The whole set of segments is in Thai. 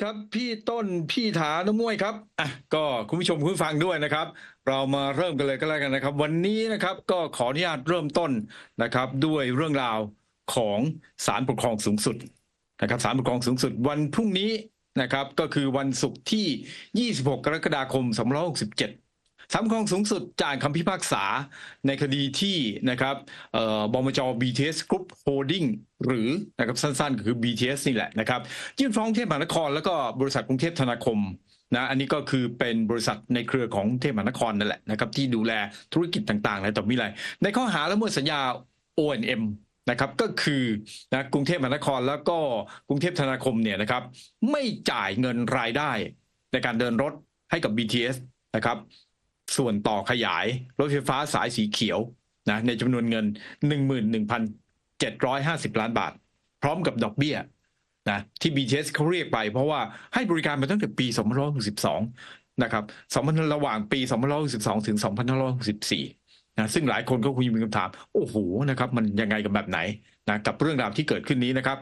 ครับ พี่ต้นพี่ถาน้มวยครับอะก็คุณผู้ชมคุณฟังด้วยนะครับ เรามาเริ่มกันเลยก็แล้วกันนะครับ วันนี้นะครับก็ขออนุญาตเริ่มต้นนะครับ ด้วยเรื่องราวของศาลปกครองสูงสุดนะครับศาลปกครองสูงสุดวันพรุ่งนี้นะครับ ก็คือวันศุกร์ที่ 26 กรกฎาคม 2567 ศาลปกคองสูงสุดจ่านคำพิพากษาในคดีที่นะครับบมจ BTS Group Holding หรือนะครับสั้นๆ ก็คือ BTS นี่แหละนะครับยื่นฟ้องเทพมหานคร แล้วก็บริษัทกรุงเทพธนาคมนะอันนี้ก็คือเป็นบริษัทในเครือของกรุงเทพมหานครนั่นแหละนะครับที่ดูแลธุรกิจต่างๆอะต่อมีอะไรในข้อหาละเมิดสัญญา O&M นะครับก็คือนะกรุงเทพมหานครแล้วก็กรุงเทพธนาคมเนี่ยนะครับไม่จ่ายเงินรายได้ในการเดินรถให้กับ BTS นะครับ ส่วนต่อขยายรถไฟฟ้าสายสีเขียวนะในจำนวนเงิน 11,750 ล้านบาท พร้อมกับดอกเบี้ยนะที่ BTS เขาเรียกไป เพราะว่าให้บริการมาตั้งแต่ปี2562นะครับ2ระหว่างปี2562ถึง2564นะซึ่งหลายคนก็คงมีคำถาม โอ้โหนะครับมันยังไงกันแบบไหนนะกับเรื่องราวที่เกิดขึ้นนี้นะครับ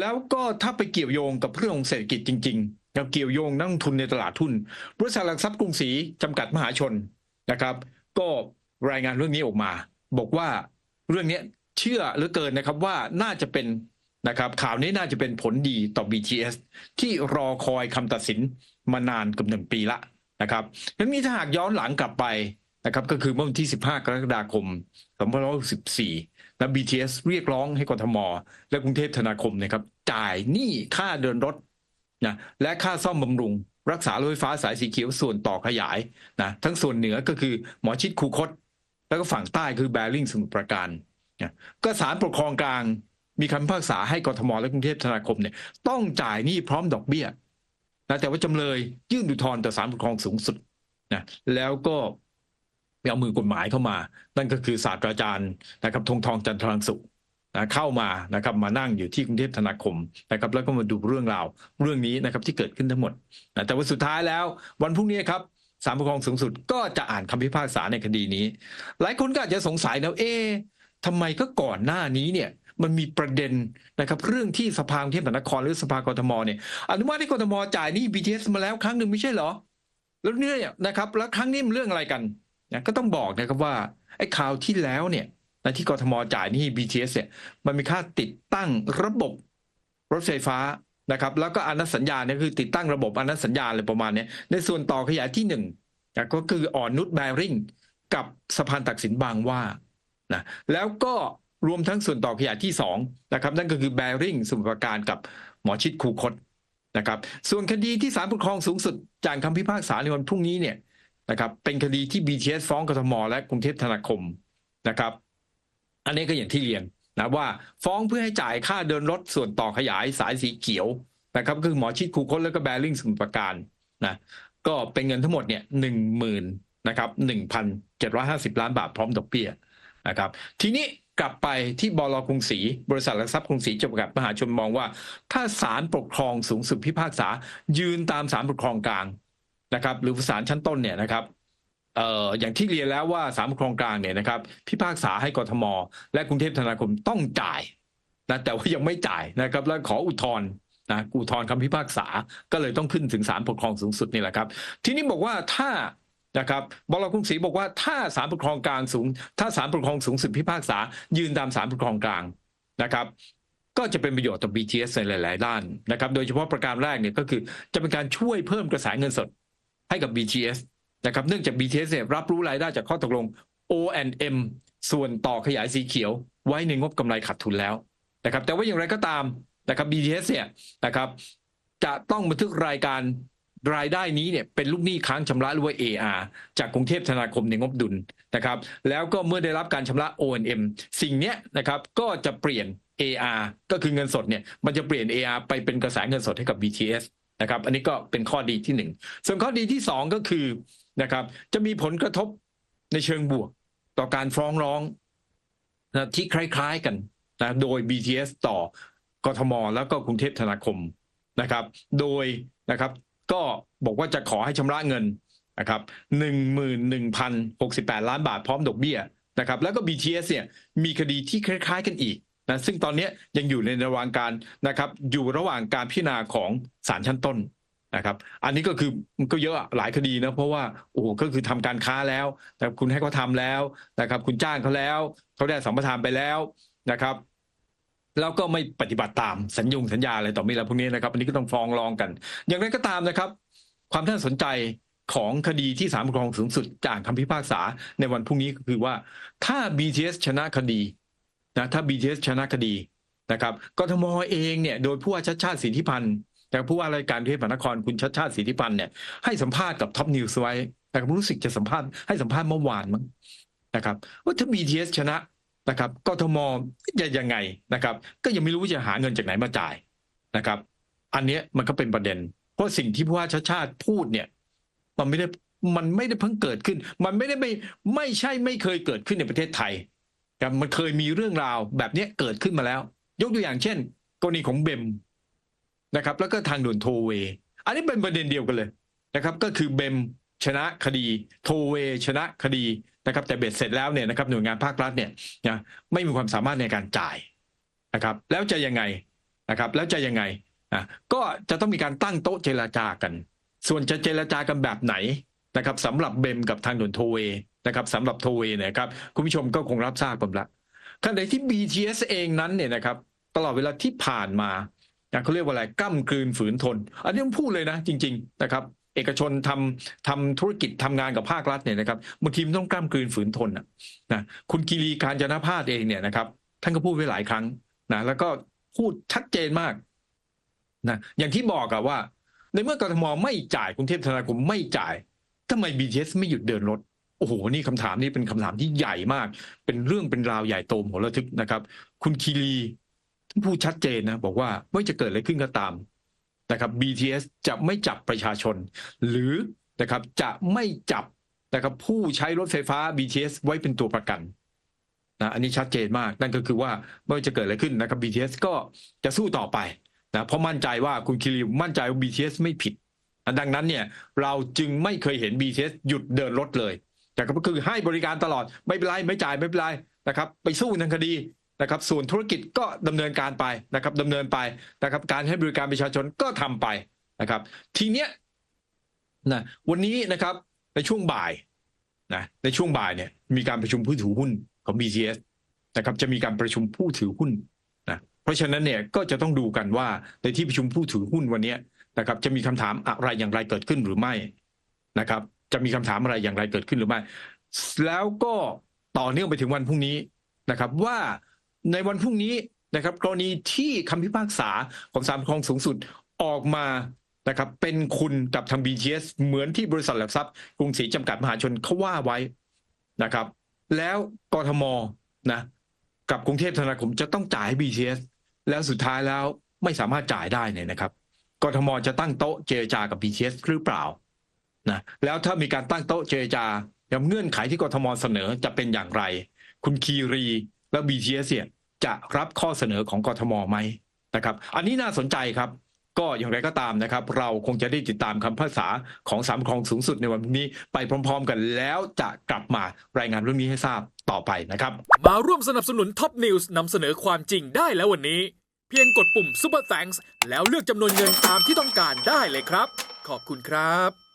แล้วก็ถ้าไปเกี่ยวโยงกับเรื่องของเศรษฐกิจจริง ๆ กับเกี่ยวโยงนักลงทุนในตลาดทุนบริษัทหลักทรัพย์กรุงศรีจำกัดมหาชน นะครับ ก็รายงานเรื่องนี้ออกมา บอกว่าเรื่องนี้เชื่อเหลือเกินนะครับว่าน่าจะเป็นนะครับข่าวนี้น่าจะเป็นผลดีต่อ BTS ที่รอคอยคำตัดสินมานานเกับหนึ่งปีละนะครับทั้งนี้ถ้าหากย้อนหลังกลับไปนะครับก็คือเมื่อวันที่ 15 กรกฎาคม 2564นะ BTS เรียกร้องให้กทม และกรุงเทพธนาคมนะครับจ่ายหนี้ค่าเดินรถนะและค่าซ่อมบำรุง รักษารถไฟฟ้าสายสีเขียวส่วนต่อขยายนะทั้งส่วนเหนือก็คือหมอชิดคูคต แล้วก็ฝั่งใต้คือแบริ่งสมุทรปราการนะก็ศาลปกครองกลางมีคำพิพากษาให้กทมและกรุงเทพธนาคมเนี่ยต้องจ่ายหนี้พร้อมดอกเบี้ยนะแต่ว่าจำเลยยื่นอุทธรณ์ต่อศาลปกครองสูงสุดนะแล้วก็เอามือกฎหมายเข้ามา นั่นก็คือศาสตราจารย์นะครับธงทองจันทรังสุข นะเข้ามานะครับมานั่งอยู่ที่กรุงเทพธนาคมนะครับแล้วก็มาดูเรื่องราวเรื่องนี้นะครับที่เกิดขึ้นทั้งหมดนะแต่ว่าสุดท้ายแล้ววันพรุ่งนี้ครับศาลปกครองสูงสุดก็จะอ่านคำพิพากษาในคดีนี้ หลายคนก็อาจจะสงสัยนะเอ๊ะทำไมก็ก่อนหน้านี้เนี่ยมันมีประเด็นนะครับเรื่องที่สภากรุงเทพมหานครหรือสภากรทมเนี่ยอนุมัติให้กทมจ่ายหนี้ BTS มาแล้วครั้งหนึ่งไม่ใช่เหรอ แล้วเนี่ยนะครับแล้วครั้งนี้มันเรื่องอะไรกันนะก็ต้องบอกนะครับว่าไอ้ข่าวที่แล้วเนี่ย นะที่กทมจ่ายนี้ BTS เนี่ยมันมีค่าติดตั้งระบบรถไฟฟ้านะครับแล้วก็อนัตสัญญาเนี่ยคือติดตั้งระบบอนัตสัญญาอะไรประมาณนี้ในส่วนต่อขยายที่หนึ่งก็คืออ่อนนุชแบริ่งกับสะพานตักสินบางว่านะแล้วก็รวมทั้งส่วนต่อขยายที่2นะครับนั่นก็คือแบริ่งสมุทรปราการกับหมอชิดคูคตนะครับส่วนคดีที่ศาลปกครองสูงสุดจากคำพิพากษาในวันพรุ่งนี้เนี่ยนะครับเป็นคดีที่ BTS ฟ้องกทมและกรุงเทพธนาคมนะครับ อันนี้ก็อย่างที่เรียนนะว่าฟ้องเพื่อให้จ่ายค่าเดินรถส่วนต่อขยายสายสีเขียวนะครับคือหมอชิดคูคตแล้วก็แบริ่งสมุทรปราการนะก็เป็นเงินทั้งหมดเนี่ยหนึ่งหมื่นนะครับหนึ่งพันเจ็ดร้อยห้าสิบล้านบาทพร้อมดอกเบี้ยนะครับทีนี้กลับไปที่บลกรุงศรีบริษัทหลักทรัพย์กรุงศรีจำกัดมหาชนมองว่า ถ้าศาลปกครองสูงสุดพิพากษา ยืนตามศาลปกครองกลางนะครับหรือศาลชั้นต้นเนี่ยนะครับ เอ่ออย่างที่เรียนแล้วว่าศาลปกครองกลางเนี่ยนะครับพิพากษาให้กทม และกรุงเทพธนาคมต้องจ่ายนะแต่ว่ายังไม่จ่ายนะครับ แล้วขออุทธรณ์นะอุทธรณ์คำพิพากษาก็เลยต้องขึ้นถึงศาลปกครองสูงสุดนี่แหละครับ ทีนี้บอกว่าถ้านะครับบลกรุงศรีบอกว่าถ้าศาลปกครองกลางสูง ถ้าศาลปกครองสูงสุดพิพากษา ยืนตามศาลปกครองกลางนะครับ ก็จะเป็นประโยชน์ต่อ BTS ในหลาย ๆ ด้านนะครับ โดยเฉพาะประการแรกเนี่ยก็คือจะเป็นการช่วยเพิ่มกระแสเงินสดให้กับ BTS นะครับเนื่องจาก BTS เนี่ยรับรู้รายได้จากข้อตกลง O&M ส่วนต่อขยายสีเขียว ไว้ในงบกำไรขาดทุนแล้วนะครับแต่ว่าอย่างไรก็ตามนะครับ BTS เนี่ยนะครับจะต้องบันทึกรายการรายได้นี้เนี่ยเป็นลูกหนี้ค้างชำระหรือว่า AR จากกรุงเทพธนาคมในงบดุลนะครับ แล้วก็เมื่อได้รับการชำระ O&M สิ่งเนี้ยนะครับก็จะเปลี่ยน AR ก็คือเงินสดเนี่ยมันจะเปลี่ยน AR ไปเป็นกระแสเงินสดให้กับ BTS นะครับ อันนี้ก็เป็นข้อดีที่หนึ่งส่วนข้อดีที่สองก็คือ นะครับ จะมีผลกระทบในเชิงบวกต่อการฟ้องร้องนะที่คล้าย ๆกันนะโดย BTS ต่อกทม แล้วก็กรุงเทพธนาคมนะครับ โดยนะครับก็บอกว่าจะขอให้ชำระเงินนะครับหนึ่งหมื่นหนึ่งพันหกสิบแปดล้านบาทพร้อมดอกเบี้ยนะครับ แล้วก็ BTS เนี่ยมีคดีที่คล้ายๆกันอีกนะซึ่งตอนนี้ยังอยู่ในระหว่างการนะครับอยู่ระหว่างการพิจารณาของศาลชั้นต้น นะครับ อันนี้ก็คือมันก็เยอะหลายคดีนะเพราะว่าโอ้โหก็คือทำการค้าแล้ว แต่คุณให้เขาทำแล้วนะครับ คุณจ้างเขาแล้วเขาได้สัมปทานไปแล้วนะครับ แล้วก็ไม่ปฏิบัติตามสัญญงสัญญาอะไรต่อมีอะไรพวกนี้นะครับอันนี้ก็ต้องฟ้องร้องกัน อย่างไรก็ตามนะครับ ความน่าสนใจของคดีที่ศาลปกครองสูงสุดจากคำพิพากษาในวันพรุ่งนี้ก็คือว่าถ้า BTS ชนะคดีนะถ้า BTS ชนะคดีนะครับกทมเองเนี่ยโดยผู้ว่าชัดชาติสิทธิพันธ์ แต่ผู้ว่ารายการกรุงเทพมหานครคุณชัดชาติสิทธิพันธ์เนี่ยให้สัมภาษณ์กับท็อปนิวส์ไว้แต่ผมรู้สึกจะสัมภาษณ์ให้สัมภาษณ์เมื่อวานมั้งนะครับ ว่าถ้า BTS ชนะนะครับกทมจะยังไงนะครับ ก็ยังไม่รู้ว่าจะหาเงินจากไหนมาจ่ายนะครับ อันนี้มันก็เป็นประเด็น เพราะสิ่งที่ผู้ว่าชาชาติพูดเนี่ย มันไม่ได้มันไม่ได้เพิ่งเกิดขึ้น มันไม่ได้ไม่ไม่ใช่ไม่เคยเกิดขึ้นในประเทศไทยครับมันเคยมีเรื่องราวแบบนี้เกิดขึ้นมาแล้ว ยกตัวอย่างเช่น กรณีของเบม นะครับ แล้วก็ทางด่วนโทเวอันนี้เป็นประเด็นเดียวกันเลยนะครับ ก็คือเบมชนะคดี โทเวชนะคดีนะครับ แต่เบ็ดเสร็จแล้วเนี่ยนะครับหน่วยงานภาครัฐเนี่ยนะไม่มีความสามารถในการจ่ายนะครับ แล้วจะยังไงนะครับ แล้วจะยังไงอะก็จะต้องมีการตั้งโต๊ะเจรจากัน ส่วนจะเจรจากันแบบไหนนะครับสำหรับเบมกับทางด่วนโทเวนะครับสำหรับโทเวนยครับคุณผู้ชมก็คงรับทราบกันละขณะที่ BTS เองนั้นเนี่ยนะครับ ตลอดเวลาที่ผ่านมา นะเขาเรียกว่าอะไรก้ากลืนฝืนทน อันนี้ผมพูดเลยนะ จริง ๆ นะครับ เอกชนทำทำธุรกิจทำงานกับภาครัฐเนี่ยนะครับบางทีมันต้องกล้ามกลืนฝืนทนนะนะคุณกิรีการจนพาสเองเนี่ยนะครับ ท่านก็พูดไว้หลายครั้งนะแล้วก็พูดชัดเจนมากนะอย่างที่บอกอะว่า ในเมื่อกรทมไม่จ่ายกรุงเทพธนาคมไม่จ่ายทำไม BTS ไม่หยุดเดินรถโอ้โห นี่คำถามนี้เป็นคำถามที่ใหญ่มาก เป็นเรื่องเป็นราวใหญ่โตมโหระทึกนะครับ คุณคีรี พูดชัดเจนนะบอกว่าไม่จะเกิดอะไรขึ้นก็ตามนะครับ BTS จะไม่จับประชาชน หรือนะครับจะไม่จับนะครับผู้ใช้รถไฟฟ้า BTS ไว้เป็นตัวประกันนะอันนี้ชัดเจนมากนั่นก็คือว่าไม่ว่าจะเกิดอะไรขึ้นนะครับ BTS ก็จะสู้ต่อไปนะเพราะมั่นใจว่าคุณคิริวมั่นใจว่า BTS ไม่ผิด ดังนั้นเนี่ยเราจึงไม่เคยเห็น BTS หยุดเดินรถเลย แต่ก็คือให้บริการตลอดไม่เป็นไรไม่จ่ายไม่เป็นไรนะครับ ไปสู้ทางคดี นะครับส่วนธุรกิจก็ดำเนินการไปนะครับดำเนินไปนะครับการให้บริการประชาชนก็ทำไปนะครับทีเนี้ยนะวันนี้นะครับในช่วงบ่ายนะในช่วงบ่ายเนี่ยมีการประชุมผู้ถือหุ้นของ BTS นะครับจะมีการประชุมผู้ถือหุ้นนะเพราะฉะนั้นเนี่ยก็จะต้องดูกันว่าในที่ประชุมผู้ถือหุ้นวันเนี้ยนะครับจะมีคำถามอะไรอย่างไรเกิดขึ้นหรือไม่นะครับจะมีคำถามอะไรอย่างไรเกิดขึ้นหรือไม่ แล้วก็ต่อเนื่องไปถึงวันพรุ่งนี้นะครับว่า ในวันพรุ่งนี้นะครับ กรณีที่คำพิพากษาของศาลปกครองสูงสุดออกมานะครับเป็นคุณกับทาง BTS เหมือนที่บริษัทหลักทรัพย์กรุงศรีจำกัดมหาชนเขาว่าไว้นะครับ แล้วกทมนะกับกรุงเทพธนาคมจะต้องจ่ายให้ BTS แล้วสุดท้ายแล้วไม่สามารถจ่ายได้เนี่ยนะครับกทมจะตั้งโต๊ะเจรจากับ BTS หรือเปล่านะแล้วถ้ามีการตั้งโต๊ะเจรจาย่างเงื่อนไขที่กทมเสนอจะเป็นอย่างไร คุณคีรี และ BTS เนี่ยจะรับข้อเสนอของกทมไหมนะครับ อันนี้น่าสนใจครับ ก็อย่างไรก็ตามนะครับ เราคงจะได้ติดตามคำพิพากษาของศาลปกครองสูงสุดในวันนี้ไปพร้อม ๆ กันแล้วจะกลับมารายงานเรื่องนี้ให้ทราบต่อไปนะครับ มาร่วมสนับสนุนท็อปนิวส์นำเสนอความจริงได้แล้ววันนี้ เพียงกดปุ่ม Super Thanks แล้วเลือกจำนวนเงินตามที่ต้องการได้เลยครับ ขอบคุณครับ